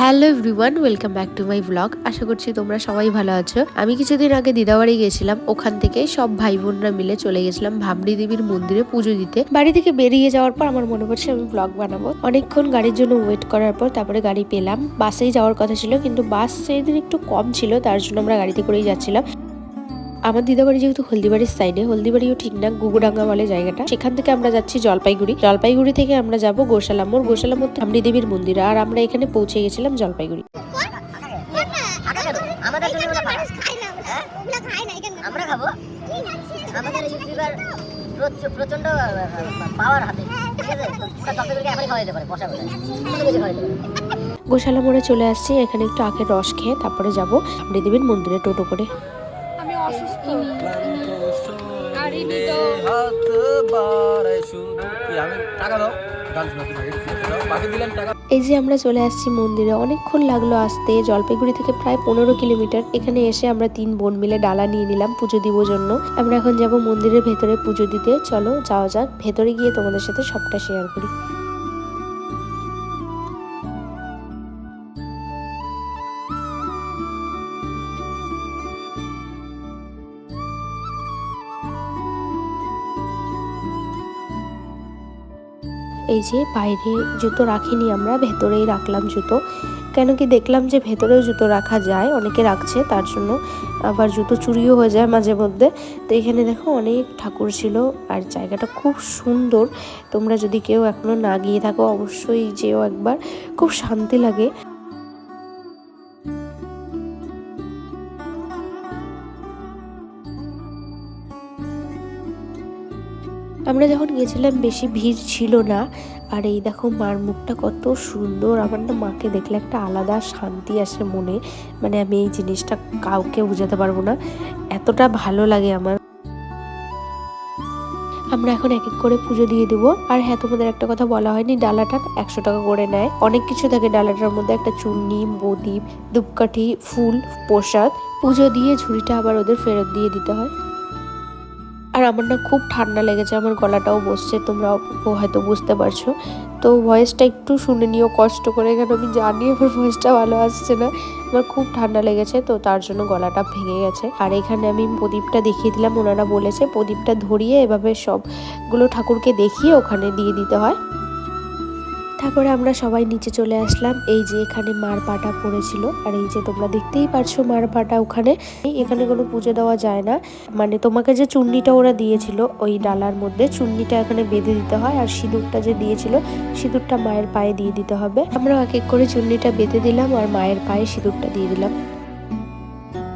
Hello everyone, welcome back to my blog আশা করছি তোমরা সবাই ভালো আছো। আমি কিছুদিন আগে দিদাবাড়ি গেছিলাম, ওখান থেকে সব ভাই বোনরা মিলে চলে গেছিলাম ভাবড়ি দেবীর মন্দিরে পুজো দিতে। বাড়ি থেকে বেরিয়ে যাওয়ার পর আমার মনে পড়ছে আমি ব্লগ বানাবো। অনেকক্ষণ গাড়ির জন্য ওয়েট করার পর তারপরে গাড়ি পেলাম। বাসেই যাওয়ার কথা ছিল, কিন্তু বাস সেদিন একটু কম ছিল, তার জন্য আমরা গাড়িতে করেই যাচ্ছিলাম। আমার দিদাবাড়ি যেহেতু হলদিবাড়ির সাইডে হলদিবাড়িও ঠিক না গুগুডাঙ্গা বলে জায়গাটা। সেখান থেকে আমরা যাচ্ছি জলপাইগুড়ি। জলপাইগুড়ি থেকে আমরা যাব গোশালামোর গোশালামোর ধামড়ি দেবীর মন্দির আর আমরা এখানে পৌঁছে গেছিলাম জলপাইগুড়ি। আমাদের জন্য হ্যাঁ? ওগুলো খাই না এখানে আমরা খাব। আমাদের ইউটিউবার প্রচণ্ড পাওয়ার হাতে। ঠিক আছে? চকলেটকে এখনই খাওয়া যেতে পারে বসা বসে কিছু খাওয়া যেতে গোশালা মোড়ে চলে আসছি এখানে একটু আখের রস খেয়ে তারপরে যাব দেবীর মন্দিরে টোটো করে। আমি অসুস্থ। আর ইনি তো হাত বাড়ায় শুধু কি আমি টাকা দাও? ডান্স না বাকি দিলেন টাকা। এই যে আমরা চলে আসছি মন্দিরে অনেকক্ষণ লাগল আসতে। জলপাইগুড়ি থেকে প্রায় পনেরো কিলোমিটার। এখানে এসে আমরা তিন বোন মিলে ডালা নিয়ে নিলাম পুজো দিব জন্য। আমরা এখন যাব মন্দিরের ভেতরে পুজো দিতে। চলো যাওয়া যাক। ভেতরে গিয়ে তোমাদের সাথে সবটা শেয়ার করি। এই যে বাইরে জুতো রাখিনি আমরা, ভেতরেই রাখলাম জুতো। কেন কি দেখলাম যে ভেতরেও জুতো রাখা যায়, অনেকে রাখছে, তার জন্য আবার জুতো চুরিও হয়ে যায় মাঝে মধ্যে। তো এখানে দেখো অনেক ঠাকুর ছিল আর জায়গাটা খুব সুন্দর। তোমরা যদি কেউ এখনও না গিয়ে থাকো, অবশ্যই যেও একবার। খুব শান্তি লাগে। আমরা যখন গেছিলাম বেশি ভিড় ছিল না, আর এই দেখো মার মুখটা কত সুন্দর, আমার না মাকে দেখলে একটা আলাদা শান্তি আসে মনে মানে আমি এই জিনিসটা কাউকে বোঝাতে পারব না, এতটা ভালো লাগে আমার। আমরা এখন এক এক করে পুজো দিয়ে দেবো, আর হ্যাঁ তোমাদের একটা কথা বলা হয়নি, ডালাটা একশো টাকা করে নেয়, অনেক কিছু থাকে ডালাটার মধ্যে, একটা চুন্নি, বদীপ, ধূপকাঠি, ফুল, প্রসাদ, পুজো দিয়ে ঝুড়িটা আবার ওদের ফেরত দিয়ে দিতে হয়। আর আমার না খুব ঠান্ডা লেগেছে, আমার গলাটাও বসছে, তোমরা হয়তো বুঝতে পারছ। তো ভয়েসটা একটু শুনে নিও, কষ্ট করে কেন আমি জানি আমার ভয়েসটা ভালো আসছে না। আমার খুব ঠান্ডা লেগেছে, তো তার জন্য গলাটা ভেঙে গেছে। আর এখানে আমি প্রদীপটা দেখিয়ে দিলাম, ওনারা বলেছে প্রদীপটা ধরিয়ে এভাবে সবগুলো ঠাকুরকে দেখিয়ে ওখানে দিয়ে দিতে হয়। তারপরে আমরা সবাই নিচে চলে আসলাম। এই যে এখানে মার পাটা পড়েছিল। আর এই যে তোমরা দেখতেই পারছ মার পাটা ওখানে। এখানে কোনো পুজো দেওয়া যায় না। মানে তোমাকে যে চুন্নিটা ওরা দিয়েছিল ওই ডালার মধ্যে, চুন্নিটা এখানে বেঁধে দিতে হয়। আর সিঁদুরটা যে দিয়েছিল, সিঁদুরটা মায়ের পায়ে দিয়ে দিতে হবে। আমরা এক এক করে চুন্নিটা বেঁধে দিলাম আর মায়ের পায়ে সিঁদুরটা দিয়ে দিলাম।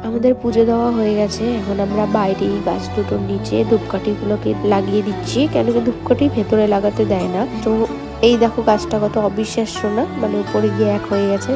আমাদের পুজো দেওয়া হয়ে গেছে। এখন আমরা বাইরে এই গাছ দুটোর নিচে ধূপকাঠিগুলোকে লাগিয়ে দিচ্ছি। কেন কি ধূপকাঠি ভেতরে লাগাতে দেয় না। তো এই দেখো গাছটা কত অবিশ্বাস্য না? মানে উপরে গিয়ে এক হয়ে গেছে।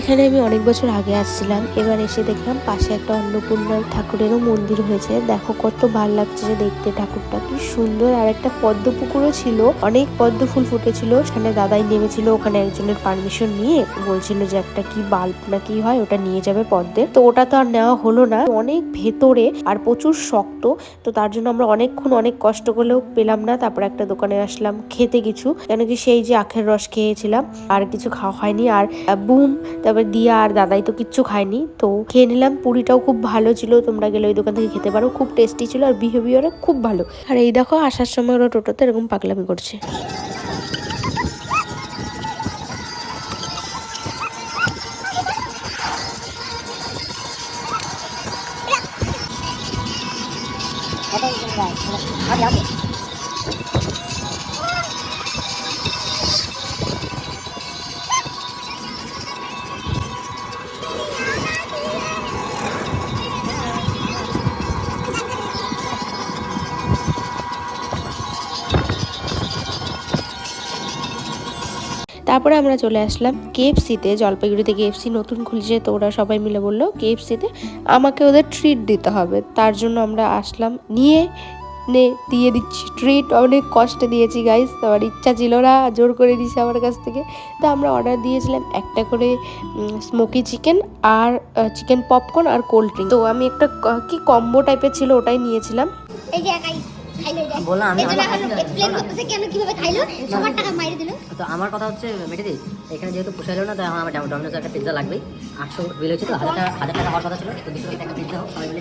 এখানে আমি অনেক বছর আগে আসছিলাম। এবার এসে দেখলাম পাশে একটা অন্নপূর্ণা ঠাকুরেরও মন্দির হয়েছে। দেখো কত ভালো লাগছে যে দেখতে ঠাকুরটা, কি সুন্দর। আর একটা পদ্ম পুকুরও ছিল, অনেক পদ্ম ফুল ফুটেছিল। সেখানে দাদাই নেমেছিল, ওখানে একজনের পারমিশন নিয়ে। বলছিল যে একটা কি বাল্ব না কি হয়, ওটা নিয়ে যাবে পদ্মে। তো ওটা তো আর নেওয়া হলো না। অনেক ভেতরে আর প্রচুর শক্ত। তো তার জন্য আমরা অনেকক্ষণ অনেক কষ্ট করলেও পেলাম না। তারপর একটা দোকানে আসলাম খেতে কিছু। কেন কি সেই যে আখের রস খেয়েছিলাম, আর কিছু খাওয়া হয়নি। আর বুম তারপর দিয়া আর দাদাই তো কিচ্ছু খায়নি, তো খেয়ে নিলাম। পুরিটাও খুব ভালো ছিল, তোমরা গেলে ওই দোকান থেকে খেতে পারো। খুব টেস্টি ছিল আর বিহেভিয়ারও খুব ভালো। আর এই দেখো, আসার সময় ওরা টোটোতে এরকম পাগলামি করছে। তারপরে আমরা চলে আসলাম কেএফসিতে জলপাইগুড়িতে কেএফসি নতুন খুলছে, তো ওরা সবাই মিলে বলল কেএফসিতে আমাকে ওদের ট্রিট দিতে হবে। তার জন্য আমরা আসলাম, নিয়ে নে, দিয়ে দিচ্ছি ট্রিট অনেক কষ্টে দিয়েছি গাইস আমার ইচ্ছা ছিল না, জোর করে দিয়েছে আমার কাছ থেকে। তো আমরা অর্ডার দিয়েছিলাম একটা করে স্মোকি চিকেন আর চিকেন পপকর্ন আর কোল্ড ড্রিঙ্ক তো আমি একটা ক- কম্বো টাইপের ছিল ওটাই নিয়েছিলাম। এই বললাম আমি- তো আমার কথা হচ্ছে মেটেদি এখানে যেহেতু পোষাইলো না তাই আমার ডমিনোসের একটা লাগবেই। আটশো বিল হয়েছে তো হাজার টাকা হাজার টাকা হওয়ার কথা ছিল তো দুশো টাকা হোক সবাই মিলে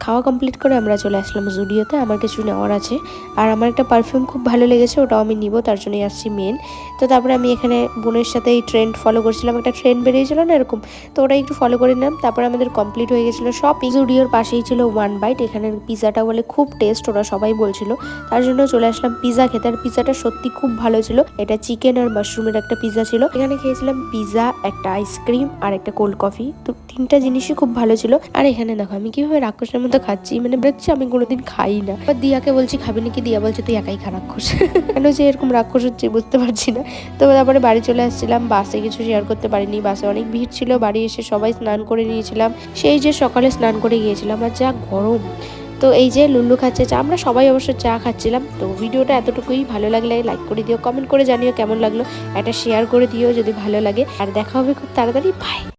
খাওয়া কমপ্লিট করে আমরা চলে আসলাম জুডিওতে আমার কিছু নেওয়ার আছে। আর আমার একটা পারফিউম খুব ভালো লেগেছে ওটাও আমি নিব তার জন্যই আসছি মেন তো তারপরে আমি এখানে বোনের সাথে এই ট্রেন্ড ফলো করছিলাম একটা ট্রেন্ড বেরিয়েছিল না এরকম তো ওটা একটু ফলো করে নিলাম। তারপরে আমাদের কমপ্লিট হয়ে গেছিল শপিং জুডিওর পাশেই ছিল ওয়ান বাইট এখানের পিজাটা বলে খুব টেস্ট ওরা সবাই বলছিল। তার জন্য চলে আসলাম পিজা খেতে। আর পিজাটা সত্যি খুব ভালো ছিল। এটা চিকেন আর মাশরুমের একটা পিজা ছিল। এখানে খেয়েছিলাম পিজা একটা আইসক্রিম আর একটা কোল্ড কফি তো তিনটা জিনিসই খুব ভালো ছিল। আর এখানে দেখো, আমি কীভাবে রাক্ষসের মতো খাচ্ছি মানে দেখছি আমি কোনোদিন খাই না। এবার দিয়াকে বলছি, খাবি নাকি? দিয়া বলছে, তুই একাই খা রাক্ষস। কেন যে এরকম রাক্ষস হচ্ছে, বুঝতে পারছি না। তো তারপরে বাড়ি চলে আসছিলাম। বাসে কিছু শেয়ার করতে পারিনি। বাসে অনেক ভিড় ছিল। বাড়ি এসে সবাই স্নান করে নিয়েছিলাম। সেই যে সকালে স্নান করে গিয়েছিলাম। আর যা গরম। তো এই যে লুল্লু খাচ্ছে চা, আমরা সবাই অবশ্য চা খাচ্ছিলাম। তো ভিডিওটা এতটুকুই ভালো লাগলে লাইক করে দিও কমেন্ট করে জানিও কেমন লাগল। একটা শেয়ার করে দিও যদি ভালো লাগে। আর দেখা হবে খুব তাড়াতাড়ি। বাই